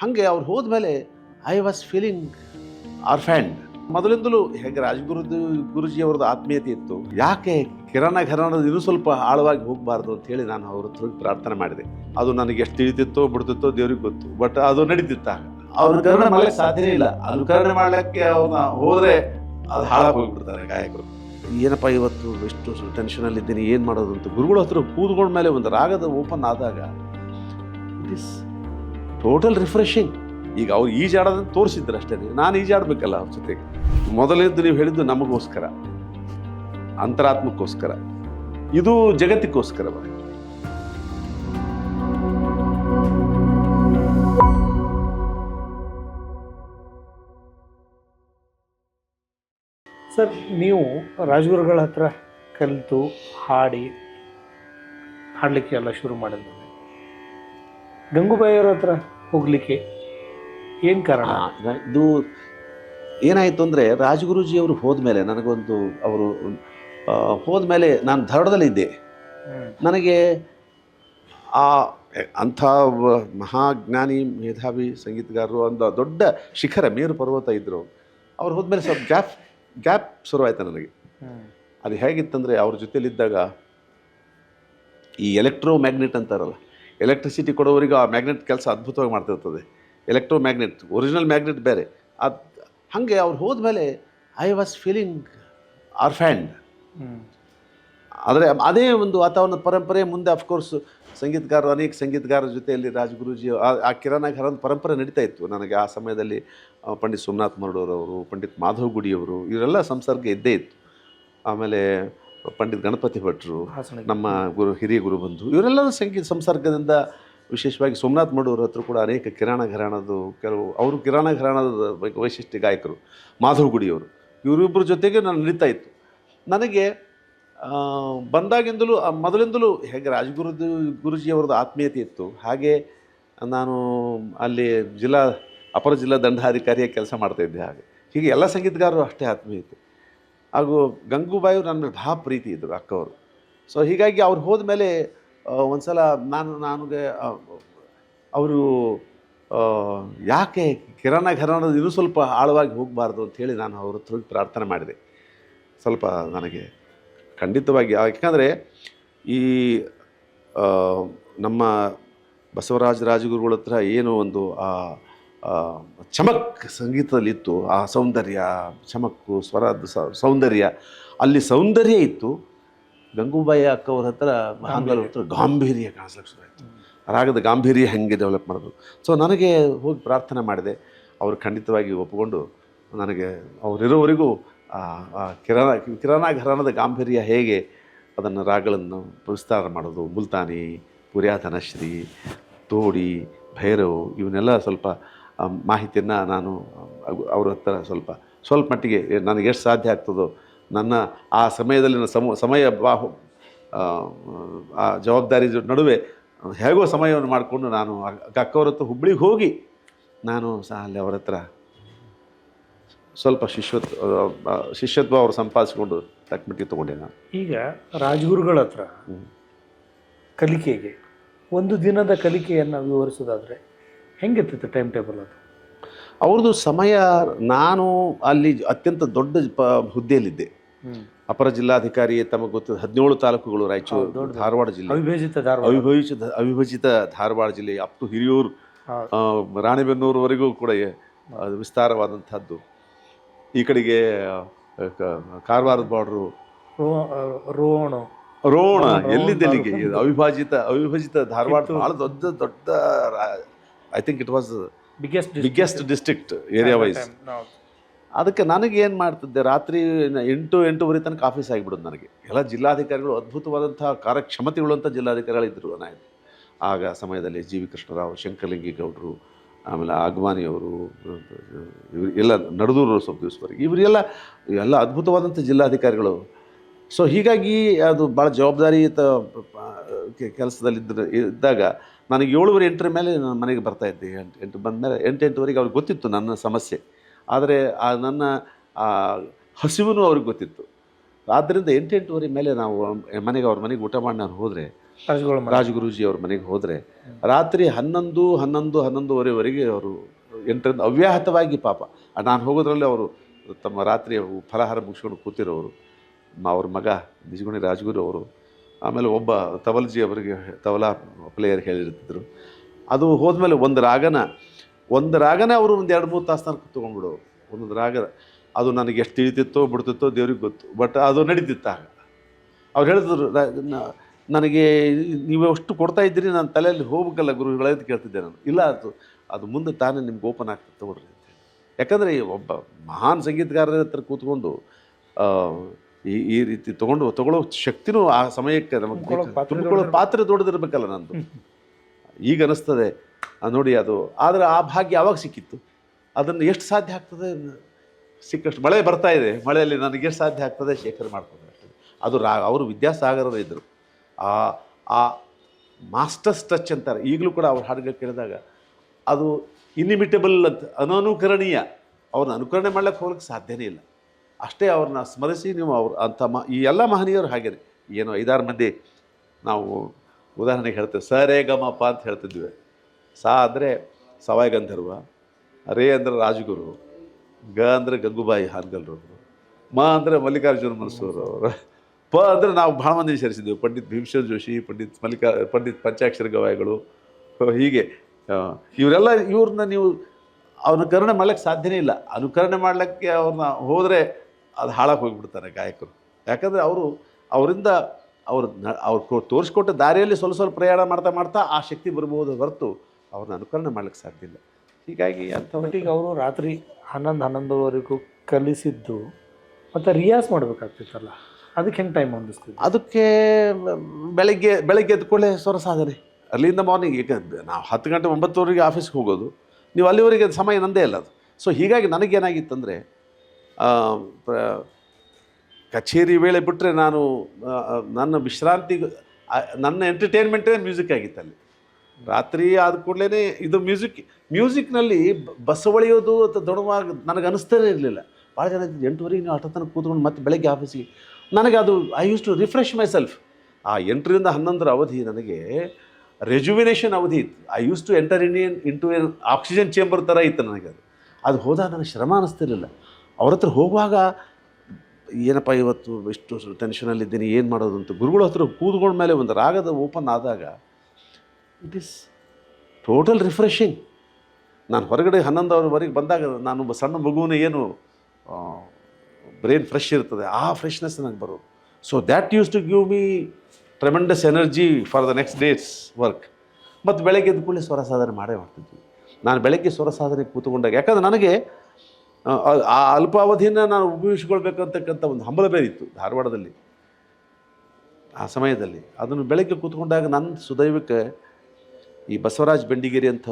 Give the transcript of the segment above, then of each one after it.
ಹಾಗೆ ಅವ್ರು ಹೋದ್ಮೇಲೆ ಐ ವಾಸ್ ಫೀಲಿಂಗ್ ಆರ್ಫ್ಯಾಂಡ್ ಮೊದಲಿಂದಲೂ ಹೇಗೆ ರಾಜಗುರು ಗುರುಜಿ ಅವ್ರದ್ದು ಆತ್ಮೀಯತೆ ಇತ್ತು. ಯಾಕೆ ಕಿರಣ ಘರಾಣದ ಇನ್ನೂ ಸ್ವಲ್ಪ ಆಳವಾಗಿ ಹೋಗಬಾರ್ದು ಅಂತ ಹೇಳಿ ನಾನು ಅವ್ರ ಹತ್ರ ಪ್ರಾರ್ಥನೆ ಮಾಡಿದೆ. ಅದು ನನಗೆ ಎಷ್ಟು ತಿಳಿತಿತ್ತೋ, ಬಿಡ್ತಿತ್ತೋ ದೇವ್ರಿಗೆ ಗೊತ್ತು. ಬಟ್ ಅದು ನಡೀತಿತ್ತ ಅವ್ರ ಕರುಣೆ ಮಾಡ್ಲಿಕ್ಕೆ ಸಾಧ್ಯನೇ ಇಲ್ಲ. ಅನುಕರಣೆ ಮಾಡಲಿಕ್ಕೆ ಅವ್ರನ್ನ ಹೋದ್ರೆ ಅದು ಹಾಳಾಗಿ ಹೋಗ್ಬಿಡ್ತಾರೆ ಗಾಯಕರು. ಏನಪ್ಪ ಇವತ್ತು ಎಷ್ಟು ಟೆನ್ಷನಲ್ಲಿ ಇದ್ದೀನಿ, ಏನು ಮಾಡೋದು ಅಂತ ಗುರುಗಳ ಹತ್ರ ಕೂತ್ಕೊಂಡ ಮೇಲೆ ಒಂದು ರಾಗದ ಓಪನ್ ಆದಾಗ ಇಟ್ ಇಸ್ ಟೋಟಲ್ ರಿಫ್ರೆಶಿಂಗ್ ಈಗ ಅವ್ರು ಈಜಾಡೋದನ್ನು ತೋರಿಸಿದ್ರು ಅಷ್ಟೇ, ನಾನು ಈಜಾಡಬೇಕಲ್ಲ ಅವ್ರ ಜೊತೆಗೆ. ಮೊದಲಿದ್ದು ನೀವು ಹೇಳಿದ್ದು ನಮಗೋಸ್ಕರ, ಅಂತರಾತ್ಮಕ್ಕೋಸ್ಕರ, ಇದು ಜಗತ್ತಿಗೋಸ್ಕರ ಸರ್, ನೀವು ರಾಜಗುರುಗಳ ಹತ್ರ ಕಲಿತು, ಹಾಡಿ, ಹಾಡಲಿಕ್ಕೆ ಎಲ್ಲ ಶುರು ಮಾಡಿದ್ಮೇಲೆ ಗಂಗೂಬಾಯಿಯವ್ರ ಹತ್ರ ಹೋಗಲಿಕ್ಕೆ ಏನು ಕಾರಣ ಇದು ಏನಾಯಿತು ಅಂದರೆ ರಾಜಗುರುಜಿ ಅವರು ಹೋದ್ಮೇಲೆ ನನಗೊಂದು ಅವರು ಹೋದ್ಮೇಲೆ ನಾನು ಧಾರವಾಡದಲ್ಲಿದ್ದೆ ಹ್ಮ್. ನನಗೆ ಆ ಅಂಥ ಮಹಾಜ್ಞಾನಿ ಮೇಧಾವಿ ಸಂಗೀತಗಾರರು ಒಂದು ದೊಡ್ಡ ಶಿಖರ ಮೇರು ಪರ್ವತ ಇದ್ದರು ಅವ್ರು ಹೋದ್ಮೇಲೆ ಸ್ವಲ್ಪ ಗ್ಯಾಪ್ ಗ್ಯಾಪ್ ಶುರುವಾಯ್ತು ನನಗೆ. ಅದು ಹೇಗಿತ್ತಂದರೆ ಅವ್ರ ಜೊತೆಯಲ್ಲಿದ್ದಾಗ ಈ ಎಲೆಕ್ಟ್ರೋ ಮ್ಯಾಗ್ನೆಟ್ ಅಂತಾರಲ್ಲ ಎಲೆಕ್ಟ್ರಿಸಿಟಿ ಕೊಡೋವರಿಗೆ ಆ ಮ್ಯಾಗ್ನೆಟ್ ಕೆಲಸ ಅದ್ಭುತವಾಗಿ ಮಾಡ್ತಿರ್ತದೆ. ಎಲೆಕ್ಟ್ರೋ ಮ್ಯಾಗ್ನೆಟ್ ಒರಿಜಿನಲ್ ಮ್ಯಾಗ್ನೆಟ್ ಬೇರೆ. ಅದು, ಹಾಗೆ ಅವ್ರು ಹೋದ್ಮೇಲೆ I was feeling orphaned fan ಆದರೆ ಅದೇ ಒಂದು ವಾತಾವರಣದ ಪರಂಪರೆ ಮುಂದೆ ಅಫ್ಕೋರ್ಸ್ ಸಂಗೀತಗಾರರು ಅನೇಕ ಸಂಗೀತಗಾರರ ಜೊತೆಯಲ್ಲಿ ರಾಜಗುರುಜಿ ಆ- ಆ ಒಂದು ಪರಂಪರೆ ನಡೀತಾ ಇತ್ತು. ನನಗೆ ಆ ಸಮಯದಲ್ಲಿ ಪಂಡಿತ್ ಸೋಮನಾಥ್ ಮರಡೋರವರು ಪಂಡಿತ್ ಮಾಧವ್ ಗುಡಿಯವರು, ಇವರೆಲ್ಲ ಸಂಸರ್ಗ ಇದ್ದೇ ಇತ್ತು. ಆಮೇಲೆ ಪಂಡಿತ್ ಗಣಪತಿ ಭಟ್ರು ನಮ್ಮ ಗುರು. ಹಿರಿಯ ಗುರು ಬಂಧು ಇವರೆಲ್ಲರೂ ಸಂಗೀತ ಸಂಸರ್ಗದಿಂದ ವಿಶೇಷವಾಗಿ ಸೋಮನಾಥ್ ಮಡೂರ ಹತ್ರ ಕೂಡ ಅನೇಕ ಕಿರಾಣ ಘರಾಣದು ಕೆಲವು ಅವರು ಕಿರಾಣ ಘರಾಣದ ವೈಶಿಷ್ಟ್ಯ ಗಾಯಕರು ಮಾಧವ್ ಗುಡಿಯವರು ಇವರಿಬ್ಬರ ಜೊತೆಗೆ ನಾನು ನಡೀತಾ ಇತ್ತು. ನನಗೆ ಬಂದಾಗಿಂದಲೂ ಮೊದಲಿಂದಲೂ ಹೇಗೆ ರಾಜಗುರು ಗುರುಜಿಯವರದ್ದು ಆತ್ಮೀಯತೆ ಇತ್ತು. ಹಾಗೆ ನಾನು ಅಲ್ಲಿ ಜಿಲ್ಲಾ ಅಪರ ಜಿಲ್ಲಾ ದಂಡಾಧಿಕಾರಿಯಾಗಿ ಕೆಲಸ ಮಾಡ್ತಾಯಿದ್ದೆ ಹಾಗೆ. ಹೀಗೆ ಎಲ್ಲ ಸಂಗೀತಗಾರರು ಅಷ್ಟೇ ಆತ್ಮೀಯತೆ. ಹಾಗೂ ಗಂಗೂಬಾಯಿಯವರು ನನ್ನ ಭಾ ಪ್ರೀತಿ ಇದ್ದರು ಅಕ್ಕವರು. ಸೊ ಹೀಗಾಗಿ ಅವ್ರು ಹೋದ ಮೇಲೆ ಒಂದು ಸಲ ನಾನು ನನಗೆ ಅವರು ಯಾಕೆ ಕಿರಣ ಘರಾಣದ ಇನ್ನೂ ಸ್ವಲ್ಪ ಆಳವಾಗಿ ಹೋಗಬಾರ್ದು ಅಂಥೇಳಿ ನಾನು ಅವ್ರ ಹತ್ರ ಪ್ರಾರ್ಥನೆ ಮಾಡಿದೆ. ಸ್ವಲ್ಪ ನನಗೆ ಖಂಡಿತವಾಗಿ ಯಾಕಂದರೆ ಈ ನಮ್ಮ ಬಸವರಾಜ ರಾಜಗುರುಗಳ ಹತ್ರ ಏನು ಒಂದು ಆ, ಚಮಕ್ ಸಂಗೀತದಲ್ಲಿತ್ತು ಆ ಸೌಂದರ್ಯ ಚಮಕ್ಕು ಸ್ವರದ ಸೌ- ಸೌಂದರ್ಯ. ಅಲ್ಲಿ ಸೌಂದರ್ಯ ಇತ್ತು. ಗಂಗೂಬಾಯಿ ಅಕ್ಕವ್ರ ಹತ್ರ ಆಂಗ್ಲರ ಹತ್ರ ಗಾಂಭೀರ್ಯ. ಕಾಣಿಸ್ಲಿಕ್ಕೆ ಶುರು ಆಯಿತು ರಾಗದ ಗಾಂಭೀರ್ಯ ಹೆಂಗೆ ಡೆವಲಪ್ ಮಾಡೋದು? ಸೊ ನನಗೆ ಹೋಗಿ ಪ್ರಾರ್ಥನೆ ಮಾಡಿದೆ. ಅವರು ಖಂಡಿತವಾಗಿ ಒಪ್ಪಿಕೊಂಡು ನನಗೆ ಅವರಿರೋವರೆಗೂ ಕಿರಣ ಕಿರಣ ಘರಾಣದ ಗಾಂಭೀರ್ಯ ಹೇಗೆ ಅದನ್ನು ರಾಗಗಳನ್ನು ವಿಸ್ತಾರ ಮಾಡೋದು? ಮುಲ್ತಾನಿ ಪುರ್ಯಾತನಶ್ರೀ ತೋಡಿ ಭೈರವ್ ಇವನ್ನೆಲ್ಲ ಸ್ವಲ್ಪ ಮಾಹಿತಿಯನ್ನು ನಾನು ಅವ್- ಅವ್ರ ಹತ್ರ ಸ್ವಲ್ಪ ಸ್ವಲ್ಪ ಮಟ್ಟಿಗೆ ನನಗೆ ಎಷ್ಟು ಸಾಧ್ಯ ಆಗ್ತದೋ ನನ್ನ ಆ ಸಮಯದಲ್ಲಿನ ಸಮ ಸಮಯ ಬಾಹು ಆ, ಜವಾಬ್ದಾರಿ ನಡುವೆ ಹೇಗೋ ಸಮಯವನ್ನು ಮಾಡಿಕೊಂಡು ನಾನು ಅಕ್ಕ- ಅಕ್ಕವ್ರ ಹತ್ರ ಹುಬ್ಳಿಗೆ ಹೋಗಿ ನಾನು ಸಹ ಅಲ್ಲಿ ಅವ್ರ ಹತ್ರ ಸ್ವಲ್ಪ ಶಿಷ್ಯತ್ವ ಶಿಷ್ಯತ್ವ ಅವರು ಸಂಪಾದಿಸಿಕೊಂಡು ತಕ್ಕಮಟ್ಟಿಗೆ ತೊಗೊಂಡೆ ನಾನು. ಈಗ ರಾಜಗುರುಗಳ ಹತ್ರ ಕಲಿಕೆಗೆ ಒಂದು ದಿನದ ಕಲಿಕೆಯನ್ನು ವಿವರಿಸೋದಾದ್ರೆ ಹೆಂಗಿರ್ತಿತ್ತು ಟೈಮ್ ಟೇಬಲ್ ಅದು? ಅವ್ರದ್ದು ಸಮಯ ನಾನು ಅಲ್ಲಿ ಅತ್ಯಂತ ದೊಡ್ಡ ಪ ಹುದ್ದೆಯಲ್ಲಿದ್ದೆ. ಅಪರ ಜಿಲ್ಲಾಧಿಕಾರಿ ತಮಗೆ ಗೊತ್ತಿದೆ ಹದಿನೇಳು ತಾಲೂಕುಗಳು ರಾಯಚೂರು. ಧಾರವಾಡ ಜಿಲ್ಲೆ. ಅವಿಭಜಿತ ಧಾರವಾಡ. ಅವಿಭಜಿತ ಅವಿಭಜಿತ ಧಾರವಾಡ ಜಿಲ್ಲೆ ಅಪ್ ಟು ಹಿರಿಯೂರು ರಾಣಿಬೆನ್ನೂರುವರೆಗೂ ಕೂಡ ವಿಸ್ತಾರವಾದಂಥದ್ದು. ಈ ಕಡೆಗೆ ಕಾರವಾರದ ಬಾರ್ಡ್ರು ರೋಣು. ರೋಣ ಎಲ್ಲಿದ್ದೆಲ್ಲಿಗೆ ಅವಿಭಾಜಿತ ಅವಿಭಜಿತ ಧಾರವಾಡ. ಭಾಳ ದೊಡ್ಡ ದೊಡ್ಡ I think it was biggest biggest district area wise ಅದಕ್ಕೆ ನನಗೆ ಏನು ಮಾಡ್ತಿದ್ದೆ ರಾತ್ರಿ ಎಂಟು ಎಂಟೂವರೆ ತನಕ ಆಫೀಸ್ ಆಗಿಬಿಡೋದು ನನಗೆ. ಎಲ್ಲ ಜಿಲ್ಲಾಧಿಕಾರಿಗಳು ಅದ್ಭುತವಾದಂಥ ಜಿಲ್ಲಾಧಿಕಾರಿಗಳು ಜಿಲ್ಲಾಧಿಕಾರಿಗಳಿದ್ದರು ನಾನು ಆಗ ಸಮಯದಲ್ಲಿ ಜಿ ವಿ ಕೃಷ್ಣರಾವ್ ಶಂಕರಲಿಂಗೇಗೌಡರು ಆಮೇಲೆ ಆಗ್ವಾನಿಯವರು ಇವರು ಎಲ್ಲ ನಡೆದೂರು ಸ್ವಲ್ಪ ದಿವಸವರೆಗೆ ಇವರೆಲ್ಲ ಎಲ್ಲ ಅದ್ಭುತವಾದಂಥ ಜಿಲ್ಲಾಧಿಕಾರಿಗಳು. ಸೊ ಹೀಗಾಗಿ ಅದು ಭಾಳ ಜವಾಬ್ದಾರಿಯುತ ಕೆಲಸದಲ್ಲಿದ್ದ ಇದ್ದಾಗ ನನಗೆ ಏಳುವರೆ ಎಂಟರ ಮೇಲೆ ನಾನು ಮನೆಗೆ ಬರ್ತಾ ಇದ್ದೆ. ಎಂಟು ಎಂಟು ಬಂದ ಮೇಲೆ ಎಂಟು ಎಂಟುವರೆಗೆ ಅವ್ರಿಗೆ ಗೊತ್ತಿತ್ತು ನನ್ನ ಸಮಸ್ಯೆ. ಆದರೆ ಆ ನನ್ನ ಆ ಹಸಿವು ಅವ್ರಿಗೆ ಗೊತ್ತಿತ್ತು. ಆದ್ದರಿಂದ ಎಂಟು ಎಂಟುವರೆ ಮೇಲೆ ನಾವು ಮನೆಗೆ ಅವ್ರ ಮನೆಗೆ ಊಟ ಮಾಡಿ ನಾನು ಹೋದರೆ ರಾಜಗುರುಜಿ. ಅವ್ರ ಮನೆಗೆ ಹೋದರೆ ರಾತ್ರಿ ಹನ್ನೊಂದು ಹನ್ನೊಂದು ಹನ್ನೊಂದುವರೆವರೆಗೆ ಅವರು ಎಂಟರಿಂದ ಅವ್ಯಾಹತವಾಗಿ ಪಾಪ. ನಾನು ಹೋಗೋದ್ರಲ್ಲಿ ಅವರು ತಮ್ಮ ರಾತ್ರಿ ಫಲಹಾರ ಮುಗಿಸ್ಕೊಂಡು ಕೂತಿರೋರು. ಅವ್ರ ಮಗ ನಿಜಗುಣಿ ರಾಜಗುರು ಅವರು ಆಮೇಲೆ ಒಬ್ಬ ತವಲ್ಜಿ ಅವರಿಗೆ ತವಲಾ ಪ್ಲೇಯರ್ ಹೇಳಿರ್ತಿದ್ರು. ಅದು ಹೋದ್ಮೇಲೆ ಒಂದು ರಾಗನ, ಒಂದು ರಾಗನೇ ಅವರು ಒಂದು ಎರಡು ಮೂರು ತಾಸು ತನಕ ತೊಗೊಂಡ್ಬಿಡೋರು. ಒಂದು ರಾಗ, ಅದು ನನಗೆ ಎಷ್ಟು ತಿಳಿತಿತ್ತೋ, ಬಿಡ್ತಿತ್ತೋ ದೇವ್ರಿಗೆ ಗೊತ್ತು. ಬಟ್ ಅದು ನಡೀತಿತ್ತು ಆಗ. ಅವ್ರು ಹೇಳಿದ್ರು ನನಗೆ ನೀವು ಅಷ್ಟು ಕೊಡ್ತಾ ಇದ್ದೀರಿ, ನಾನು ತಲೆಯಲ್ಲಿ ಹೋಗ್ಬೇಕಲ್ಲ ಗುರುಗಳೇ ಅಂತ ಕೇಳ್ತಿದ್ದೆ ನಾನು. ಇಲ್ಲ, ಅದು ಅದು ಮುಂದೆ ತಾನೇ ನಿಮ್ಗೆ ಓಪನ್ ಆಗ್ತದೆ ತಗೊಳ್ರಿ. ಯಾಕಂದರೆ ಒಬ್ಬ ಮಹಾನ್ ಸಂಗೀತಗಾರರ ಹತ್ರ ಕೂತ್ಕೊಂಡು ಈ ಈ ರೀತಿ ತೊಗೊಂಡು ತಗೊಳ್ಳೋ ಶಕ್ತಿನೂ ಆ ಸಮಯಕ್ಕೆ ನಮಗೆ ತುಂಬ್ಕೊಳ್ಳೋ ಬೇಕು. ಪಾತ್ರೆ ದೊಡ್ಡದಿರ್ಬೇಕಲ್ಲ ನಂದು. ಈಗ ಅನಿಸ್ತದೆ. ನೋಡಿ ಅದು. ಆದರೆ ಆ ಭಾಗ್ಯ ಯಾವಾಗ ಸಿಕ್ಕಿತ್ತು? ಅದನ್ನು ಎಷ್ಟು ಸಾಧ್ಯ ಆಗ್ತದೆ? ಸಿಕ್ಕಷ್ಟು ಮಳೆ ಬರ್ತಾ ಇದೆ. ಮಳೆಯಲ್ಲಿ ನನಗೆ ಎಷ್ಟು ಸಾಧ್ಯ ಆಗ್ತದೆ? ಶೇಖರ ಮಾಡ್ಕೊಂಡ್ರೆ ಅದು ರಾ ಅವರು ವಿದ್ಯಾಸಾಗರರು ಇದ್ದರು ಆ ಆ ಮಾಸ್ಟರ್ಸ್ ಟಚ್ ಅಂತಾರೆ. ಈಗಲೂ ಕೂಡ ಅವ್ರ ಹಾಡುಗಳು ಕೇಳಿದಾಗ ಅದು ಇನ್ಇಮಿಟೇಬಲ್ ಅಂತ ಅನನುಕರಣೀಯ. ಅವ್ರನ್ನ ಅನುಕರಣೆ ಮಾಡ್ಲಿಕ್ಕೆ ಹೋಗ್ಲಿಕ್ಕೆ ಸಾಧ್ಯನೇ ಇಲ್ಲ. ಅಷ್ಟೇ ಅವ್ರನ್ನ ಸ್ಮರಿಸಿ ನೀವು ಅವ್ರು ಅಂಥ ಮ, ಈ ಎಲ್ಲ ಮಹನೀಯರು ಹಾಗೇನೆ. ಏನು ಐದಾರು ಮಂದಿ ನಾವು ಉದಾಹರಣೆಗೆ ಹೇಳ್ತೇವೆ. ಸ ರೇ ಗ ಮ ಪ ಅಂತ ಹೇಳ್ತಿದ್ವಿ. ಸಾ ಅಂದರೆ ಸವಾಯ್ ಗಂಧರ್ವ, ರೇ ಅಂದರೆ ರಾಜಗುರು, ಗ ಅಂದರೆ ಗಂಗೂಬಾಯಿ ಹಾನ್ಗಲ್ರವರು ಮ ಅಂದರೆ ಮಲ್ಲಿಕಾರ್ಜುನ ಮನಸೂರು ಅವರು, ಪ ಅಂದರೆ ನಾವು ಭಾಳ ಮಂದಿ ಸೇರಿಸಿದ್ದೆವು ಪಂಡಿತ್ ಭೀಮಸೇನ್ ಜೋಶಿ, ಪಂಡಿತ್ ಮಲ್ಲಿಕಾ, ಪಂಡಿತ್ ಪಂಚಾಕ್ಷರ ಗವಾಯಿಗಳು, ಹೀಗೆ. ಇವರೆಲ್ಲ ಇವ್ರನ್ನ ನೀವು ಅನುಕರಣೆ ಮಾಡ್ಲಿಕ್ಕೆ ಸಾಧ್ಯನೇ ಇಲ್ಲ. ಅನುಕರಣೆ ಮಾಡಲಿಕ್ಕೆ ಅವ್ರನ್ನ ಹೋದರೆ ಅದು ಹಾಳಾಗಿ ಹೋಗಿಬಿಡ್ತಾರೆ ಗಾಯಕರು. ಯಾಕಂದರೆ ಅವರು ಅವರಿಂದ ಅವ್ರು ಅವ್ರು ತೋರಿಸ್ಕೊಟ್ಟ ದಾರಿಯಲ್ಲಿ ಸ್ವಲ್ಪ ಸ್ವಲ್ಪ ಪ್ರಯಾಣ ಮಾಡ್ತಾ ಮಾಡ್ತಾ ಆ ಶಕ್ತಿ ಬರ್ಬೋದು ಹೊರತು ಅವ್ರನ್ನ ಅನುಕರಣೆ ಮಾಡ್ಲಿಕ್ಕೆ ಸಾಧ್ಯ ಇಲ್ಲ. ಹೀಗಾಗಿ ಅಂಥ ಮಟ್ಟಿಗೆ ಅವರು ರಾತ್ರಿ ಹನ್ನೊಂದು ಹನ್ನೊಂದುವರೆಗೂ ಕಲಿಸಿದ್ದು ಮತ್ತು ರಿಯಾಸ್ ಮಾಡಬೇಕಾಗ್ತಿತ್ತಲ್ಲ? ಅದಕ್ಕೆ ಹೆಂಗೆ ಟೈಮ್ ಹೊಂದಿಸ್ತೀವಿ ಅದಕ್ಕೆ ಬೆಳಗ್ಗೆ ಬೆಳಗ್ಗೆ ಎದ್ಕೊಳ್ಳೆ ಸ್ವರ ಸಾಧನೆ ಅಲ್ಲಿಂದ ಮಾರ್ನಿಂಗ್ ಈಗ ನಾವು ಹತ್ತು ಗಂಟೆ ಒಂಬತ್ತುವರೆಗೆ ಆಫೀಸ್ಗೆ ಹೋಗೋದು. ನೀವು ಅಲ್ಲಿವರೆಗೆ ಸಮಯ ನಂದೇ ಇಲ್ಲ ಅದು. ಸೊ ಹೀಗಾಗಿ ನನಗೇನಾಗಿತ್ತಂದರೆ ಕಚೇರಿ ವೇಳೆ ಬಿಟ್ಟರೆ ನಾನು ನನ್ನ ವಿಶ್ರಾಂತಿ ನನ್ನ ಎಂಟರ್ಟೈನ್ಮೆಂಟೇ ಮ್ಯೂಸಿಕ್ ಆಗಿತ್ತು ಅಲ್ಲಿ ರಾತ್ರಿ ಆದ ಕೂಡಲೇ ಇದು ಮ್ಯೂಸಿಕ್, ಮ್ಯೂಸಿಕ್ನಲ್ಲಿ ಬಸ್ ಒಳೆಯೋದು ಅಥವಾ ದೊಡವಾಗ ನನಗೆ ಅನಿಸ್ತಾನೆ ಇರಲಿಲ್ಲ. ಭಾಳ ಜನ ಎಂಟುವರೆಗೆ ನೀವು ಹಠ ತನಕ ಕೂತ್ಕೊಂಡು ಮತ್ತೆ ಬೆಳಗ್ಗೆ ಆಫೀಸಿಗೆ, ನನಗೆ ಅದು I used to refresh myself ಆ ಎಂಟರಿಂದ ಹನ್ನೊಂದರ ಅವಧಿ ನನಗೆ ರೆಜುವಿನೇಷನ್ ಅವಧಿ ಇತ್ತು. I used to enter Indian into oxygen chamber ಥರ ಇತ್ತು ನನಗೆ ಅದು. ಅದು ಹೋದಾಗ ನನಗೆ ಶ್ರಮ ಅನ್ನಿಸ್ತಿರ್ಲಿಲ್ಲ ಅವ್ರ ಹತ್ರ ಹೋಗುವಾಗ, ಏನಪ್ಪ ಇವತ್ತು ಇಷ್ಟು ಟೆನ್ಷನಲ್ಲಿದ್ದೀನಿ ಏನು ಮಾಡೋದು? ಅಂತ ಗುರುಗಳ ಹತ್ರ ಕೂತ್ಕೊಂಡ ಮೇಲೆ ಒಂದು ರಾಗದ ಓಪನ್ ಆದಾಗ ಇಟ್ ಈಸ್ ಟೋಟಲ್ ರಿಫ್ರೆಶಿಂಗ್ ನಾನು ಹೊರಗಡೆ ಹನ್ನೊಂದವರೆವರೆಗೆ ಬಂದಾಗ ನಾನು ಸಣ್ಣ ಮಗುವಿನ ಏನು ಬ್ರೈನ್ ಫ್ರೆಶ್ ಇರ್ತದೆ, ಆ ಫ್ರೆಶ್ನೆಸ್ ನನಗೆ ಬರೋದು. So that used to give me tremendous energy for the next day's work ಮತ್ತು ಬೆಳಗ್ಗೆ ಎದ್ದ ಕೂಡಲೇ ಸ್ವರ ಸಾಧನೆ ಮಾಡೇ ಮಾಡ್ತಿದ್ವಿ. ನಾನು ಬೆಳಗ್ಗೆ ಸ್ವರ ಸಾಧನೆ ಕೂತ್ಕೊಂಡಾಗ, ಯಾಕಂದ್ರೆ ನನಗೆ ಆ, ಅಲ್ಪಾವಧಿನ ನಾನು ಉಪಯೋಗಿಸ್ಕೊಳ್ಬೇಕಂತಕ್ಕಂಥ ಒಂದು ಹಂಬಲ ಬೇರೆ ಇತ್ತು ಧಾರವಾಡದಲ್ಲಿ. ಆ ಸಮಯದಲ್ಲಿ ಅದನ್ನು ಬೆಳಗ್ಗೆ ಕೂತ್ಕೊಂಡಾಗ ನನ್ನ ಸುದೈವಕ್ಕೆ ಈ ಬಸವರಾಜ್ ಬೆಂಡಿಗೇರಿ ಅಂತ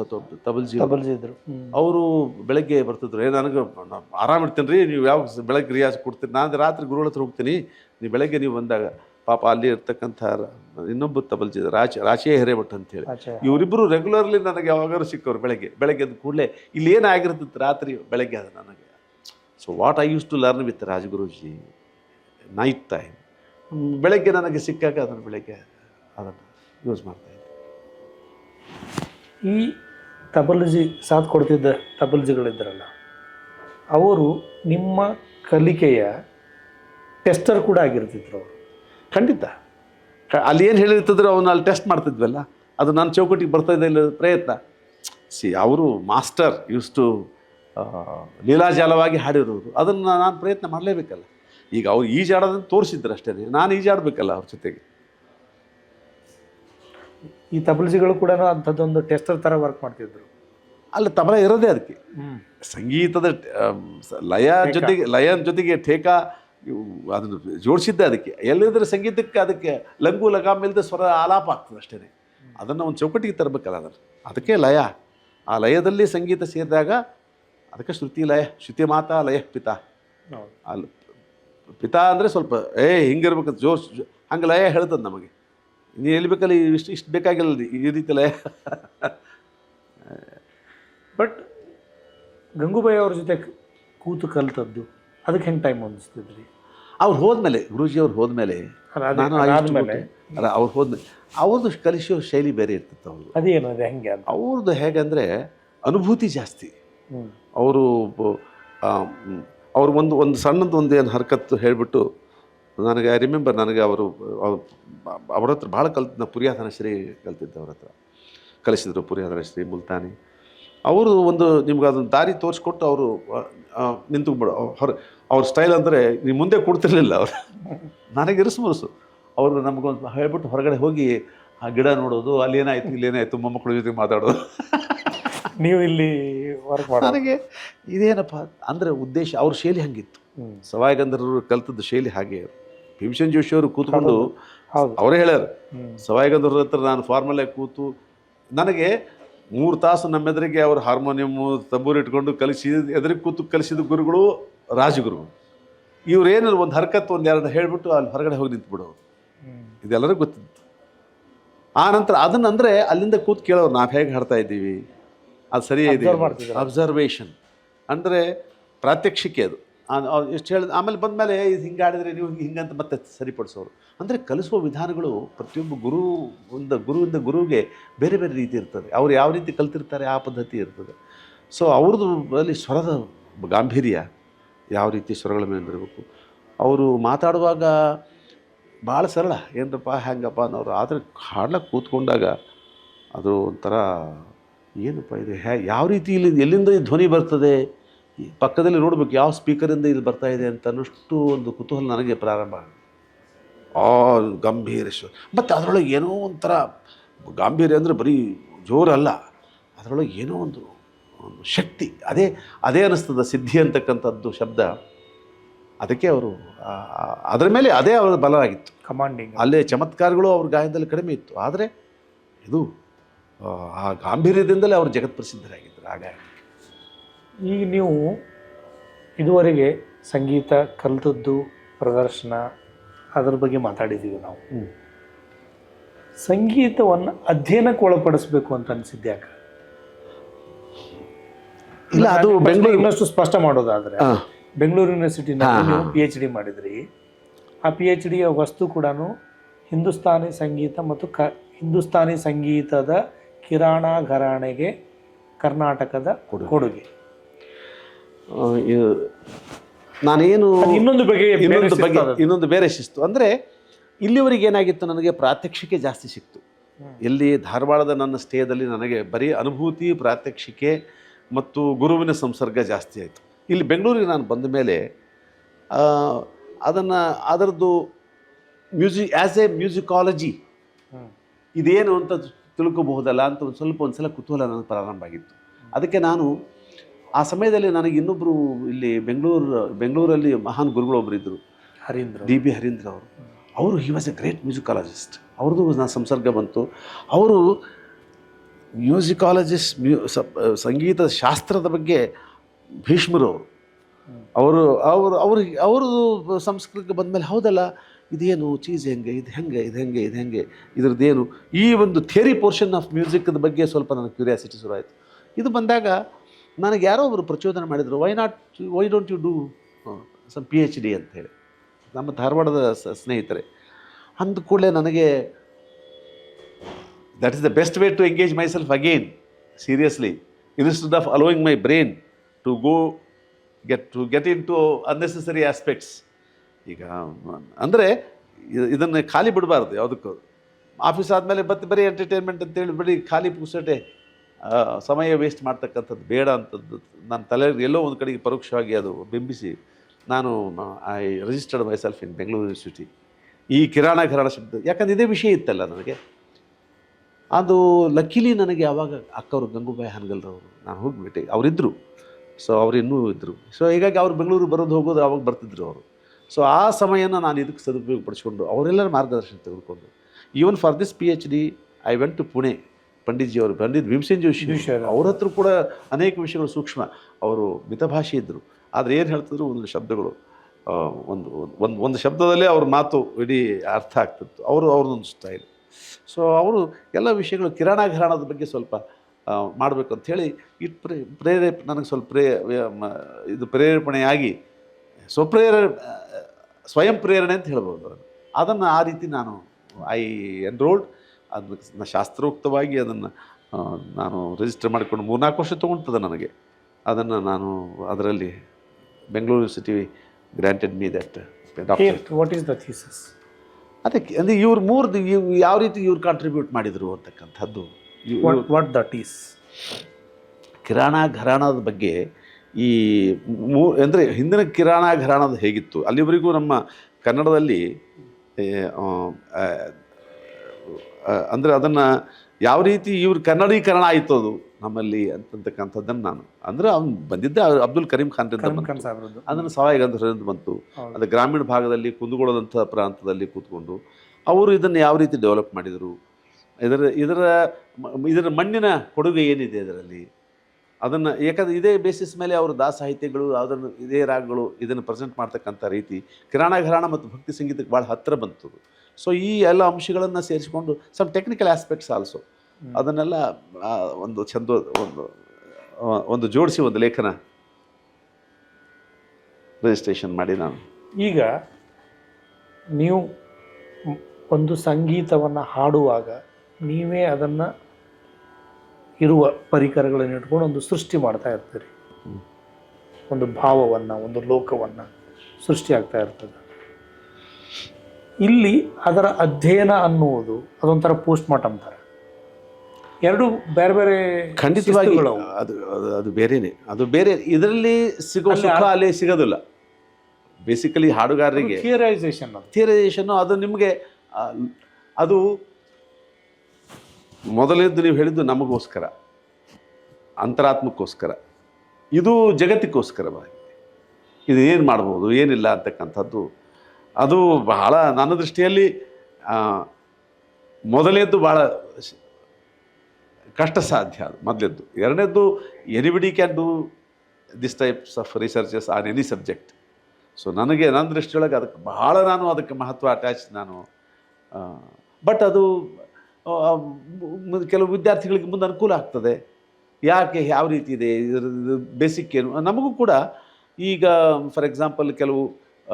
ತಬಲ್ಜಿ ತಬಲ್ಜಿ ಇದ್ರು. ಅವರು ಬೆಳಗ್ಗೆ ಬರ್ತಿದ್ರು ಏ ನನಗೆ ನಾನು ಆರಾಮ ಇರ್ತೀನಿ ರೀ ನೀವು ಯಾವ ಬೆಳಗ್ಗೆ ರಿಯಾಜ್ ಕೊಡ್ತೀನಿ ನಾನು ರಾತ್ರಿ ಗುರುಗಳ ಹತ್ರ ಹೋಗ್ತೀನಿ ನೀವು ಬೆಳಗ್ಗೆ ನೀವು ಬಂದಾಗ ಪಾಪ ಅಲ್ಲಿ ಇರ್ತಕ್ಕಂಥ ಇನ್ನೊಬ್ಬರು ಇನ್ನೊಬ್ಬ ತಬಲ್ಜಿ ರಾಚ ರಾಚೇ ಹಿರೇಭಟ್ ಅಂತೇಳಿ. ಹೇಳಿ ಇವರಿಬ್ಬರು ರೆಗ್ಯುಲರ್ಲಿ ನನಗೆ ಯಾವಾಗಾದ್ರು ಸಿಕ್ಕವ್ರು ಬೆಳಗ್ಗೆ ಬೆಳಗ್ಗೆ ಎದ್ದ ಕೂಡಲೇ ಇಲ್ಲಿ ಏನಾಗಿರ್ತೈತೆ ರಾತ್ರಿ ಬೆಳಗ್ಗೆ ಅದು ನನಗೆ. So what I used to learn with Rajguruji night time ಬೆಳಗ್ಗೆ ನನಗೆ ಸಿಕ್ಕಾಗ ಅದನ್ನು ಬೆಳಗ್ಗೆ ಅದನ್ನು ಯೂಸ್ ಮಾಡ್ತಾಯಿದ್ದೆ ಈ ತಬಲ್ಜಿ ಸಾಥ್ ಕೊಡ್ತಿದ್ದ ತಬಲ್ಜಿಗಳಿದ್ರಲ್ಲ ಅವರು ನಿಮ್ಮ ಕಲಿಕೆಯ ಟೆಸ್ಟರ್ ಕೂಡ ಆಗಿರ್ತಿದ್ರು ಅವರು. ಖಂಡಿತ. ಅಲ್ಲಿ ಏನು ಹೇಳಿರ್ತದ್ರೆ ಅವನು ಅಲ್ಲಿ ಟೆಸ್ಟ್ ಮಾಡ್ತಿದ್ವಲ್ಲ ಅದು ನನ್ನ ಚೌಕಟ್ಟಿಗೆ ಬರ್ತಾ ಇಲ್ಲ ಪ್ರಯತ್ನ. ಸಿ ಅವರು ಮಾಸ್ಟರ್ ಯೂಸ್ ಟು ಲೀಲಾಜಾಲವಾಗಿ ಹಾಡಿರೋರು ಅದನ್ನು ನಾನು ಪ್ರಯತ್ನ ಮಾಡಲೇಬೇಕಲ್ಲ. ಈಗ ಅವ್ರು ಈಜಾಡೋದನ್ನು ತೋರಿಸಿದ್ರು ಅಷ್ಟೇ ನಾನು ಈಜಾಡಬೇಕಲ್ಲ ಅವ್ರ ಜೊತೆಗೆ. ಈ ತಬಲ್ಜಿಗಳು ಕೂಡ ಅಂಥದ್ದೊಂದು ಟೆಸ್ಟರ್ ಥರ ವರ್ಕ್ ಮಾಡ್ತಿದ್ರು. ಅಲ್ಲಿ ತಬಲ ಇರೋದೇ ಅದಕ್ಕೆ. ಸಂಗೀತದ ಲಯ ಜೊತೆಗೆ ಲಯನ್ ಜೊತೆಗೆ ಠೇಕಾ ಅದನ್ನು ಜೋಡಿಸಿದ್ದೆ ಅದಕ್ಕೆ. ಎಲ್ಲಿದ್ರೆ ಸಂಗೀತಕ್ಕೆ ಅದಕ್ಕೆ ಲಂಗು ಲಗಾಮ್ ಇಲ್ಲದೆ ಸ್ವರ ಆಲಾಪ ಆಗ್ತದೆ ಅಷ್ಟೇ ಅದನ್ನು ಒಂದು ಚೌಕಟ್ಟಿಗೆ ತರಬೇಕಲ್ಲ ಅದನ್ನು. ಅದಕ್ಕೆ ಲಯ. ಆ ಲಯದಲ್ಲಿ ಸಂಗೀತ ಸೇರಿದಾಗ ಅದಕ್ಕೆ ಶ್ರುತಿ ಲಯ ಶ್ರುತಿ ಮಾತಾ ಲಯ ಪಿತಾ. ಅಲ್ಲಿ ಪಿತಾ ಅಂದರೆ ಸ್ವಲ್ಪ ಏ ಹಿಂಗಿರ್ಬೇಕಂತ ಜೋಶ್ ಹಂಗೆ ಲಯ ಹೇಳ್ತದೆ ನಮಗೆ. ನೀನು ಎಲ್ಲಿ ಬೇಕಲ್ಲಿ ಇಷ್ಟು ಇಷ್ಟು ಬೇಕಾಗಿಲ್ಲ ಈ ರೀತಿ ಲಯ. ಬಟ್ ಗಂಗೂಬಾಯಿ ಅವ್ರ ಜೊತೆ ಕೂತು ಕಲ್ತದ್ದು ಅದಕ್ಕೆ ಹೆಂಗೆ ಟೈಮ್ ಹೊಂದಿಸ್ತಿದ್ರಿ? ಅವ್ರು ಹೋದ್ಮೇಲೆ ಗುರೂಜಿ ಅವ್ರು ಹೋದ್ಮೇಲೆ ನಾನು ಅಲ್ಲ ಅವ್ರು ಹೋದ್ಮೇಲೆ ಅವ್ರದ್ದು ಕಲಿಸೋ ಶೈಲಿ ಬೇರೆ ಇರ್ತಿತ್ತು ಅವ್ರದ್ದು ಅದೇನು ಅದು ಹೆಂಗೆ ಅವ್ರದ್ದು ಹೇಗಂದರೆ ಅನುಭೂತಿ ಜಾಸ್ತಿ. ಅವರು ಅವ್ರು ಒಂದು ಒಂದು ಸಣ್ಣದು ಒಂದು ಏನು ಹರಕತ್ತು ಹೇಳಿಬಿಟ್ಟು ನನಗೆ ಐ ರಿಮೆಂಬರ್ ನನಗೆ ಅವರು ಅವ್ರು- ಹತ್ರ ಭಾಳ ಕಲ್ತು ನಾ ಪುರಿಯಾಧನಶ್ರೀ ಕಲ್ತಿದ್ದೆ ಅವ್ರ ಹತ್ರ. ಕಲಿಸಿದ್ರು ಪುರಿಯಾಧನಶ್ರೀ ಮುಲ್ತಾನಿ. ಅವರು ಒಂದು ನಿಮ್ಗೆ ಅದೊಂದು ದಾರಿ ತೋರಿಸ್ಕೊಟ್ಟು ಅವರು ನಿಂತು ಬಿಡು ಹೊರ ಅವ್ರ ಸ್ಟೈಲ್ ಅಂದರೆ ನೀವು ಮುಂದೆ ಕೊಡ್ತಿರ್ಲಿಲ್ಲ ಅವರು. ನನಗೆ ಇರಿಸ್ಮುರುಸು ಅವರು ನಮಗೊಂದು ಹೇಳ್ಬಿಟ್ಟು ಹೊರಗಡೆ ಹೋಗಿ ಆ ಗಿಡ ನೋಡೋದು ಅಲ್ಲಿ ಏನಾಯ್ತು ಇಲ್ಲಿ ಏನಾಯ್ತು ಮೊಮ್ಮಕ್ಕಳ ಜೊತೆ ಮಾತಾಡೋದು. ನೀವು ಇಲ್ಲಿ ವರ್ಕ್ ನನಗೆ ಇದೇನಪ್ಪ ಅಂದರೆ ಉದ್ದೇಶ ಅವ್ರ ಶೈಲಿ ಹಂಗಿತ್ತು. ಸವಾಯಿಗಂಧರ್ವರು ಕಲ್ತದ್ದು ಶೈಲಿ ಹಾಗೆ. ಭೀಮಸೇನ್ ಜೋಶಿ ಅವರು ಕೂತ್ಕೊಂಡು ಅವರೇ ಹೇಳ್ಯಾರ. ಸವಾಯಗಂಧರ ಹತ್ರ ನಾನು ಫಾರ್ಮಲ್ಲೇ ಕೂತು ನನಗೆ ಮೂರು ತಾಸು ನಮ್ಮೆದುರಿಗೆ ಅವರು ಹಾರ್ಮೋನಿಯಮ್ಮು ತಂಬೂರು ಇಟ್ಕೊಂಡು ಕಲಿಸಿ ಎದುರಿಗೆ ಕೂತು ಕಲಿಸಿದ ಗುರುಗಳು ರಾಜಗುರುಗಳು ಇವ್ರೇನು ಒಂದು ಹರಕತ್ತು ಒಂದು ಎರಡು ಹೇಳಿಬಿಟ್ಟು ಅಲ್ಲಿ ಹೊರಗಡೆ ಹೋಗಿ ನಿಂತ್ಬಿಡೋರು ಇದೆಲ್ಲರೂ ಗೊತ್ತಿತ್ತು. ಆ ನಂತರ ಅದನ್ನ ಅಂದರೆ ಅಲ್ಲಿಂದ ಕೂತು ಕೇಳೋರು ನಾವು ಹೇಗೆ ಹಾಡ್ತಾ ಇದ್ದೀವಿ? ಅದು ಸರಿ ಇದೆ. ಅಬ್ಸರ್ವೇಷನ್ ಅಂದರೆ ಪ್ರಾತ್ಯಕ್ಷಿಕೆ ಅದು. ಎಷ್ಟು ಹೇಳಿದ ಆಮೇಲೆ ಬಂದಮೇಲೆ ಇದು ಹಿಂಗೆ ಆಡಿದರೆ ನೀವು ಹಿಂಗಂತ ಮತ್ತೆ ಸರಿಪಡಿಸೋರು. ಅಂದರೆ ಕಲಿಸುವ ವಿಧಾನಗಳು ಪ್ರತಿಯೊಬ್ಬ ಗುರು ಒಂದು ಗುರುವಿಂದ ಗುರುವಿಗೆ ಬೇರೆ ಬೇರೆ ರೀತಿ ಇರ್ತದೆ. ಅವ್ರು ಯಾವ ರೀತಿ ಕಲ್ತಿರ್ತಾರೆ ಆ ಪದ್ಧತಿ ಇರ್ತದೆ. ಸೊ ಅವ್ರದ್ದು ಅಲ್ಲಿ ಸ್ವರದ ಗಾಂಭೀರ್ಯ. ಯಾವ ರೀತಿ ಸ್ವರಗಳ ಮೇಲೆ ಬರಬೇಕು. ಅವರು ಮಾತಾಡುವಾಗ ಭಾಳ ಸರಳ, ಏನರಪ್ಪ, ಹ್ಯಾಂಗಪ್ಪ? ಅನ್ನೋರು. ಆದರೆ ಹಾಡ್ಲಕ್ಕೆ ಕೂತ್ಕೊಂಡಾಗ ಅದು ಒಂಥರ, ಏನಪ್ಪ ಇದು? ಹ್ಯಾ, ಯಾವ ರೀತಿ ಇಲ್ಲಿ, ಎಲ್ಲಿಂದ ಈ ಧ್ವನಿ ಬರ್ತದೆ? ಪಕ್ಕದಲ್ಲಿ ನೋಡಬೇಕು, ಯಾವ ಸ್ಪೀಕರಿಂದ ಇಲ್ಲಿ ಬರ್ತಾ ಇದೆ ಅಂತ ಅನ್ನೋಷ್ಟು ಒಂದು ಕುತೂಹಲ ನನಗೆ ಪ್ರಾರಂಭ ಆಗಿದೆ. ಆ ಗಂಭೀರ ಸ್ವ ಮತ್ತು ಅದರೊಳಗೆ ಏನೋ ಒಂಥರ, ಗಾಂಭೀರ್ಯ ಅಂದರೆ ಬರೀ ಜೋರಲ್ಲ. ಅದರೊಳಗೆ ಏನೋ ಒಂದು ಒಂದು ಶಕ್ತಿ ಅದೇ ಅದೇ ಅನ್ನಿಸ್ತದ ಸಿದ್ಧಿ ಅಂತಕ್ಕಂಥದ್ದು ಶಬ್ದ ಅದಕ್ಕೆ ಅವರು ಅದರ ಮೇಲೆ ಅದೇ ಅವರ ಬಲ ಆಗಿತ್ತು ಕಮಾಂಡಿಂಗ್ ಅಲ್ಲೇ ಚಮತ್ಕಾರಗಳು ಅವ್ರ ಗಾಯನದಲ್ಲಿ ಕಡಿಮೆ ಇತ್ತು. ಆದರೆ ಇದು ಆ, ಆ ಗಾಂಭೀರ್ಯದಿಂದಲೇ ಅವರು ಜಗತ್ ಪ್ರಸಿದ್ಧರಾಗಿದ್ದರು ಆಗ ಈಗ ನೀವು ಇದುವರೆಗೆ ಸಂಗೀತ ಕಲಿತದ್ದು ಪ್ರದರ್ಶನ ಅದರ ಬಗ್ಗೆ ಮಾತಾಡಿದ್ದೀವಿ ನಾವು. ಸಂಗೀತವನ್ನು ಅಧ್ಯಯನಕ್ಕೆ ಒಳಪಡಿಸ್ಬೇಕು ಅಂತ ಅನಿಸಿದ್ಯಾಕ ಇಲ್ಲ ಅದು ಬೆಂಗಳೂರು ಇನ್ನಷ್ಟು ಸ್ಪಷ್ಟ ಮಾಡೋದಾದ್ರೆ ಬೆಂಗಳೂರು ಯೂನಿವರ್ಸಿಟಿನಲ್ಲಿ ನೀವು ಹಾ. ಪಿ ಎಚ್ ಡಿ ಮಾಡಿದ್ರಿ. ಆ ಪಿ ಎಚ್ ಡಿಯ ವಸ್ತು ಕೂಡ ಹಿಂದೂಸ್ತಾನಿ ಸಂಗೀತ ಮತ್ತು ಕ ಹಿಂದೂಸ್ತಾನಿ ಸಂಗೀತದ ಕಿರಾಣ ಘರಾಣೆಗೆ ಕರ್ನಾಟಕದ ಕೊಡುಗೆ. ನಾನೇನು ಇನ್ನೊಂದು ಬಗೆ ಇನ್ನೊಂದು ಬಗ್ಗೆ ಇನ್ನೊಂದು ಬೇರೆ ಶಿಸ್ತು. ಅಂದರೆ ಇಲ್ಲಿವರೆಗೆ ಏನಾಗಿತ್ತು ನನಗೆ ಪ್ರಾತ್ಯಕ್ಷಿಕೆ ಜಾಸ್ತಿ ಸಿಕ್ತು. ಇಲ್ಲಿ ಧಾರವಾಡದ ನನ್ನ ಸ್ಟೇದಲ್ಲಿ ನನಗೆ ಬರೀ ಅನುಭೂತಿ ಪ್ರಾತ್ಯಕ್ಷಿಕೆ ಮತ್ತು ಗುರುವಿನ ಸಂಸರ್ಗ ಜಾಸ್ತಿ ಆಯಿತು. ಇಲ್ಲಿ ಬೆಂಗಳೂರಿಗೆ ನಾನು ಬಂದ ಮೇಲೆ ಅದನ್ನು ಅದರದ್ದು ಮ್ಯೂಸಿಕ್ ಆ್ಯಸ್ ಎ ಮ್ಯೂಸಿಕಾಲಜಿ ಇದೇನು ಅಂತ ತಿಳ್ಕೋಬಹುದಲ್ಲ ಅಂತ ಒಂದು ಸ್ವಲ್ಪ ಒಂದು ಸಲ ಕುತೂಹಲ ನನಗೆ ಪ್ರಾರಂಭ ಆಗಿತ್ತು. ಅದಕ್ಕೆ ನಾನು ಆ ಸಮಯದಲ್ಲಿ ನನಗೆ ಇನ್ನೊಬ್ಬರು ಇಲ್ಲಿ ಬೆಂಗಳೂರು ಬೆಂಗಳೂರಲ್ಲಿ ಮಹಾನ್ ಗುರುಗಳೊಬ್ಬರು ಇದ್ದರು ಹರೀಂದ್ರ ಡಿ ಬಿ ಹರೀಂದ್ರ ಅವರು. ಅವರು he was a great musicologist ಅವ್ರದ್ದು ನಾನು ಸಂಸರ್ಗ ಬಂತು. ಅವರು ಮ್ಯೂಸಿಕಾಲಜಿಸ್ಟ್, ಮ್ಯೂ ಸಂಗೀತ ಶಾಸ್ತ್ರದ ಬಗ್ಗೆ ಭೀಷ್ಮರು ಅವರು ಅವರು ಅವರು ಅವ್ರಿಗೆ, ಅವ್ರದ್ದು ಸಂಸ್ಕೃತಿಗೆ ಬಂದಮೇಲೆ ಹೌದಲ್ಲ, ಇದೇನು ಚೀಸ್ ಹೆಂಗೆ, ಇದು ಹೆಂಗೆ ಇದು ಹೆಂಗೆ ಇದು ಹೆಂಗೆ, ಇದ್ರದ್ದೇನು? ಈ ಒಂದು ಥಿಯರಿ ಪೋರ್ಷನ್ ಆಫ್ ಮ್ಯೂಸಿಕ್ದ ಬಗ್ಗೆ ಸ್ವಲ್ಪ ನನಗೆ ಕ್ಯೂರಿಯಾಸಿಟಿ ಶುರು ಆಯಿತು ಇದು ಬಂದಾಗ ನನಗೆ ಯಾರೋ ಒಬ್ಬರು ಪ್ರಚೋದನೆ ಮಾಡಿದರು why not why don't you do some P H D ಅಂತ ಹೇಳಿ. ನಮ್ಮ ಧಾರವಾಡದ ಸ್ನೇಹಿತರೆ. ಅಂದ ಕೂಡಲೇ ನನಗೆ the best way to engage myself again seriously instead of allowing my brain to go get to get into unnecessary aspects ಈಗ, ಅಂದರೆ ಇದನ್ನು ಖಾಲಿ ಬಿಡಬಾರ್ದು ಯಾವುದಕ್ಕೂ. ಆಫೀಸ್ ಆದಮೇಲೆ ಮತ್ತೆ ಬರೀ ಎಂಟರ್ಟೈನ್ಮೆಂಟ್ ಅಂತೇಳಿ ಬರೀ ಖಾಲಿ ಪುಸಟೆ ಸಮಯ ವೇಸ್ಟ್ ಮಾಡ್ತಕ್ಕಂಥದ್ದು ಬೇಡ ಅಂತದ್ದು ನನ್ನ ತಲೆ ಎಲ್ಲೋ ಒಂದು ಕಡೆಗೆ ಪರೋಕ್ಷವಾಗಿ ಅದು ಬಿಂಬಿಸಿ ನಾನು I registered myself in Bengaluru university ಈ ಕಿರಾಣ ಘರಾಣ ಶಬ್ದ, ಯಾಕಂದ್ರೆ ಇದೇ ವಿಷಯ ಇತ್ತಲ್ಲ ನನಗೆ. ಅದು ಲಕ್ಕಿಲಿ ನನಗೆ ಯಾವಾಗ ಅಕ್ಕವರು ಗಂಗೂಬಾಯಿ ಹನ್ಗಲ್ರವರು ನಾನು ಹೋಗಿಬಿಟ್ಟೆ ಅವರಿದ್ದರು ಸೊ ಅವ್ರು ಇನ್ನೂ ಇದ್ದರು ಸೊ ಹೀಗಾಗಿ ಅವ್ರು ಬೆಂಗಳೂರು ಬರೋದು ಹೋಗೋದು ಅವಾಗ ಬರ್ತಿದ್ರು ಅವರು. ಸೊ ಆ ಸಮಯನ ನಾನು ಇದಕ್ಕೆ ಸದುಪಯೋಗ ಪಡಿಸ್ಕೊಂಡು ಅವರೆಲ್ಲರ ಮಾರ್ಗದರ್ಶನ ತೆಗೆದುಕೊಂಡು even for this P H D I went to Pune Panditji ಅವರು ಪಂಡಿತ್ ಭೀಮಸೇನ್ ಜೋಶಿ. ಜೋಶಿ ಅವ್ರ. ಹತ್ರ ಕೂಡ ಅನೇಕ ವಿಷಯಗಳು ಸೂಕ್ಷ್ಮ. ಅವರು ಮಿತಭಾಷೆ ಇದ್ದರು ಆದರೆ ಏನು ಹೇಳ್ತಿದ್ರು? ಒಂದು ಶಬ್ದಗಳು ಒಂದು ಒಂದು ಒಂದು ಶಬ್ದದಲ್ಲೇ ಅವ್ರ ಮಾತು ಇಡೀ ಅರ್ಥ ಆಗ್ತಿತ್ತು. ಅವರು ಅವ್ರದ್ದೊಂದು ಸ್ಟೈಲ್ ಸೊ ಅವರು ಎಲ್ಲ ವಿಷಯಗಳು ಕಿರಾಣ ಘರಾಣದ ಬಗ್ಗೆ ಸ್ವಲ್ಪ ಮಾಡಬೇಕು ಅಂಥೇಳಿ ಇಟ್ ಪ್ರೇ ಪ್ರೇರೇಪ ನನಗೆ ಸ್ವಲ್ಪ ಪ್ರೇ ಇದು ಪ್ರೇರೇಪಣೆಯಾಗಿ ಸ್ವಪ್ರೇರ ಸ್ವಯಂ ಪ್ರೇರಣೆ ಅಂತ ಹೇಳ್ಬೋದು ಅದನ್ನು. ಆ ರೀತಿ ನಾನು ಐ ಎನ್ರೋಲ್ಡ್ ಅದನ್ನು ಶಾಸ್ತ್ರೋಕ್ತವಾಗಿ ಅದನ್ನು ನಾನು ರಿಜಿಸ್ಟರ್ ಮಾಡಿಕೊಂಡು ಮೂರ್ನಾಲ್ಕು ವರ್ಷ ತೊಗೊಳ್ತದೆ ನನಗೆ. ಅದನ್ನು ನಾನು ಅದರಲ್ಲಿ Bengaluru university granted me that doctor what is the thesis ಅದಕ್ಕೆ ಅಂದರೆ ಇವ್ರು ಮೂರು ಯಾವ ರೀತಿ ಇವ್ರು ಕಾಂಟ್ರಿಬ್ಯೂಟ್ ಮಾಡಿದರು ಅಂತಕ್ಕಂಥದ್ದು what what that is Kirana ಘರಾಣದ ಬಗ್ಗೆ ಈ ಮೂ ಅಂದರೆ ಹಿಂದಿನ ಕಿರಾಣ ಘರಾಣದ ಹೇಗಿತ್ತು? ಅಲ್ಲಿವರೆಗೂ ನಮ್ಮ ಕನ್ನಡದಲ್ಲಿ ಅಂದರೆ ಅದನ್ನು ಯಾವ ರೀತಿ ಇವ್ರ ಕನ್ನಡೀಕರಣ ಆಯಿತು ಅದು ನಮ್ಮಲ್ಲಿ ಅಂತಕ್ಕಂಥದ್ದನ್ನು ನಾನು. ಅಂದರೆ ಅವ್ನು ಬಂದಿದ್ದೆ ಅಬ್ದುಲ್ ಕರೀಂ. ಖಾನ್ ಅದನ್ನು ಸವಾಯಿ ಗಂಧರ್ವರಿಂದ ಬಂತು. ಅದು ಗ್ರಾಮೀಣ ಭಾಗದಲ್ಲಿ ಕುಂದಗೋಳದಂಥ ಪ್ರಾಂತದಲ್ಲಿ ಕೂತ್ಕೊಂಡು ಅವರು ಇದನ್ನು ಯಾವ ರೀತಿ ಡೆವಲಪ್ ಮಾಡಿದರು? ಇದರ ಇದರ ಇದರ ಮಣ್ಣಿನ ಕೊಡುಗೆ ಏನಿದೆ ಇದರಲ್ಲಿ? ಅದನ್ನು ಯಾಕಂದರೆ ಇದೇ ಬೇಸಿಸ್ ಮೇಲೆ ಅವರು ದಾಸ ಸಾಹಿತ್ಯಗಳು ಅದನ್ನು ಇದೇ ರಾಗಗಳು ಇದನ್ನು ಪ್ರೆಸೆಂಟ್ ಮಾಡ್ತಕ್ಕಂಥ ರೀತಿ ಕಿರಾಣ ಘರಾಣ ಮತ್ತು ಭಕ್ತಿ ಸಂಗೀತಕ್ಕೆ ಭಾಳ ಹತ್ತಿರ ಬಂತು. ಸೊ ಈ ಎಲ್ಲ ಅಂಶಗಳನ್ನು ಸೇರಿಸಿಕೊಂಡು ಸಮ್ ಟೆಕ್ನಿಕಲ್ ಆಸ್ಪೆಕ್ಟ್ಸ್ ಆಲ್ಸೋ ಅದನ್ನೆಲ್ಲ ಒಂದು ಚಂದ ಒಂದು ಒಂದು ಜೋಡಿಸಿ ಒಂದು ಲೇಖನ ರಿಜಿಸ್ಟ್ರೇಷನ್ ಮಾಡಿ ನಾನು. ಈಗ ನೀವು ಒಂದು ಸಂಗೀತವನ್ನು ಹಾಡುವಾಗ ನೀವೇ ಅದನ್ನು ಇರುವ ಪರಿಕರಗಳನ್ನು ಇಟ್ಕೊಂಡು ಒಂದು ಸೃಷ್ಟಿ ಮಾಡ್ತಾ ಇರ್ತೀರಿ. ಒಂದು ಭಾವವನ್ನು ಒಂದು ಲೋಕವನ್ನು ಸೃಷ್ಟಿ ಆಗ್ತಾ ಇರ್ತದೆ. ಇಲ್ಲಿ ಅದರ ಅಧ್ಯಯನ ಅನ್ನುವುದು ಅದೊಂಥರ ಪೋಸ್ಟ್ ಮಾರ್ಟಮ್ ಥರ ಎರಡು ಬೇರೆ ಬೇರೆ ಖಂಡಿತವಾಗಿ ಅದು ಅದು ಬೇರೆನೇ. ಅದು ಬೇರೆ ಇದರಲ್ಲಿ ಸಿಗೋ ಸುಖ ಅಲ್ಲಿ ಸಿಗೋದಿಲ್ಲ. ಬೇಸಿಕಲಿ ಹಾಡುಗಾರರಿಗೆ ಥಿಯರೈಸೇಷನ್ ಥಿಯರೈಸೇಷನ್ ಅದು. ನಿಮಗೆ ಅದು ಮೊದಲೇದ್ದು ನೀವು ಹೇಳಿದ್ದು ನಮಗೋಸ್ಕರ ಅಂತರಾತ್ಮಕ್ಕೋಸ್ಕರ. ಇದು ಜಗತ್ತಿಗೋಸ್ಕರವಾಗಿ ಇದು ಏನು ಮಾಡ್ಬೋದು ಏನಿಲ್ಲ ಅಂತಕ್ಕಂಥದ್ದು ಅದು ಬಹಳ ನನ್ನ ದೃಷ್ಟಿಯಲ್ಲಿ ಮೊದಲನೇದ್ದು ಭಾಳ ಕಷ್ಟ ಸಾಧ್ಯ ಅದು, ಮೊದಲೇದ್ದು. ಎರಡನೇದ್ದು anybody can do this types of researches on any subject so ನನಗೆ, ನನ್ನ ದೃಷ್ಟಿಯೊಳಗೆ ಅದಕ್ಕೆ ಬಹಳ ನಾನು ಅದಕ್ಕೆ ಮಹತ್ವ ಅಟ್ಯಾಚ್ ನಾನು ಬಟ್ ಅದು ಕೆಲವು ವಿದ್ಯಾರ್ಥಿಗಳಿಗೆ ಮುಂದೆ ಅನುಕೂಲ ಆಗ್ತದೆ. ಯಾಕೆ, ಯಾವ ರೀತಿ ಇದೆ ಇದರ ಬೇಸಿಕ್ ಏನು, ನಮಗೂ ಕೂಡ ಈಗ ಫಾರ್ ಎಕ್ಸಾಂಪಲ್ ಕೆಲವು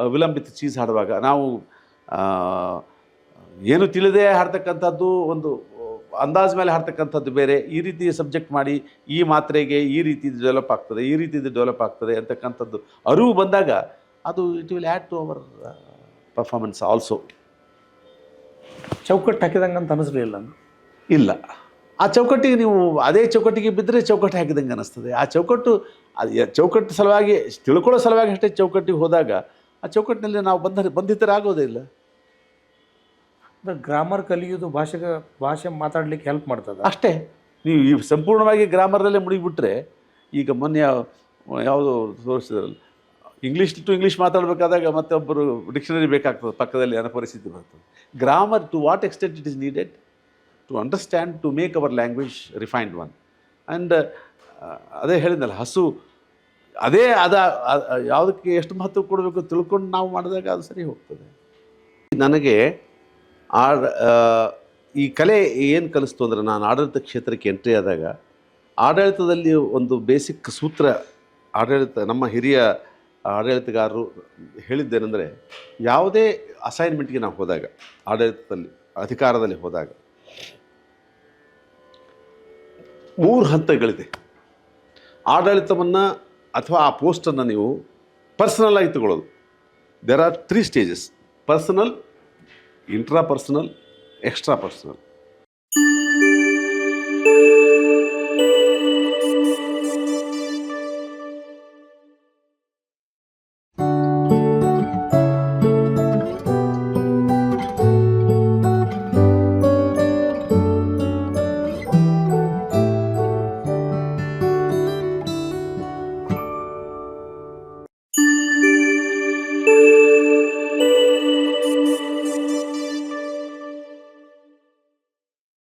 ವಿಲಂಬಿತ ಚೀಸ್ ಹಾಡುವಾಗ ನಾವು ಏನು ತಿಳಿದೇ ಹಾಡ್ತಕ್ಕಂಥದ್ದು ಒಂದು ಅಂದಾಜ್ ಮೇಲೆ ಹಾಡ್ತಕ್ಕಂಥದ್ದು ಬೇರೆ ಈ ರೀತಿ ಸಬ್ಜೆಕ್ಟ್ ಮಾಡಿ ಈ ಮಾತ್ರೆಗೆ ಈ ರೀತಿ ಡೆವಲಪ್ ಆಗ್ತದೆ ಈ ರೀತಿ ಡೆವಲಪ್ ಆಗ್ತದೆ ಅಂತಕ್ಕಂಥದ್ದು ಅರಿವು ಬಂದಾಗ ಅದು it will add to our performance also ಚೌಕಟ್ಟು ಹಾಕಿದಂಗೆ ಅಂತ ಅನಿಸ್ಲಿಲ್ಲ ಇಲ್ಲ ಆ ಚೌಕಟ್ಟಿಗೆ ನೀವು ಅದೇ ಚೌಕಟ್ಟಿಗೆ ಬಿದ್ದರೆ ಚೌಕಟ್ಟು ಹಾಕಿದಂಗೆ ಅನ್ನಿಸ್ತದೆ ಆ ಚೌಕಟ್ಟು ಅದು ಚೌಕಟ್ಟು ಸಲುವಾಗಿ ತಿಳ್ಕೊಳ್ಳೋ ಸಲುವಾಗಿ ಅಷ್ಟೇ ಚೌಕಟ್ಟಿಗೆ ಹೋದಾಗ ಆ ಚೌಕಟ್ಟಿನಲ್ಲಿ ನಾವು ಬಂಧ ಬಂಧಿತರಾಗೋದೇ ಇಲ್ಲ. ಗ್ರಾಮರ್ ಕಲಿಯೋದು ಭಾಷೆಗೆ ಭಾಷೆ ಮಾತಾಡಲಿಕ್ಕೆ ಹೆಲ್ಪ್ ಮಾಡ್ತದೆ? ಅಷ್ಟೇ. ನೀವು ಈ ಸಂಪೂರ್ಣವಾಗಿ ಗ್ರಾಮರಲ್ಲೇ ಮುಳುಗಿಬಿಟ್ರೆ ಈಗ ಮೊನ್ನೆ ಯಾವ- ಯಾವುದು ತೋರಿಸಿದ್ರಲ್ಲ ಇಂಗ್ಲೀಷ್ ಟು ಇಂಗ್ಲೀಷ್ ಮಾತಾಡಬೇಕಾದಾಗ ಮತ್ತೆ ಒಬ್ಬರು ಡಿಕ್ಷನರಿ ಬೇಕಾಗ್ತದೆ ಪಕ್ಕದಲ್ಲಿ ಅನ್ನೋ ಪರಿಸ್ಥಿತಿ ಬರ್ತದೆ. Grammar to what extent it is needed to understand to make our language refined one and ಅದೇ ಹೇಳಿದ್ನಲ್ಲ ಹಸು ಅದೇ ಅದ ಯಾವುದಕ್ಕೆ ಎಷ್ಟು ಮಹತ್ವ ಕೊಡಬೇಕು ತಿಳ್ಕೊಂಡು ನಾವು ಮಾಡಿದಾಗ ಅದು ಸರಿ ಹೋಗ್ತದೆ. ನನಗೆ ಆಡ ಈ ಕಲೆ ಏನು ಕಲಿಸ್ತು ಅಂದರೆ ನಾನು ಆಡಳಿತ ಕ್ಷೇತ್ರಕ್ಕೆ ಎಂಟ್ರಿ ಆದಾಗ ಆಡಳಿತದಲ್ಲಿ ಒಂದು ಬೇಸಿಕ್ ಸೂತ್ರ ಆಡಳಿತ, ನಮ್ಮ ಹಿರಿಯ ಆಡಳಿತಗಾರರು ಹೇಳಿದ್ದೇನೆಂದರೆ ಯಾವುದೇ ಅಸೈನ್ಮೆಂಟ್ಗೆ ನಾವು ಹೋದಾಗ, ಆಡಳಿತದಲ್ಲಿ, ಅಧಿಕಾರದಲ್ಲಿ ಹೋದಾಗ ಮೂರು ಹಂತಗಳಿದೆ. ಆಡಳಿತವನ್ನು ಅಥವಾ ಆ ಪೋಸ್ಟನ್ನು ನೀವು ಪರ್ಸನಲ್ ಆಗಿ ತಗೊಳ್ಳೋದು. There are three stages personal intrapersonal extrapersonal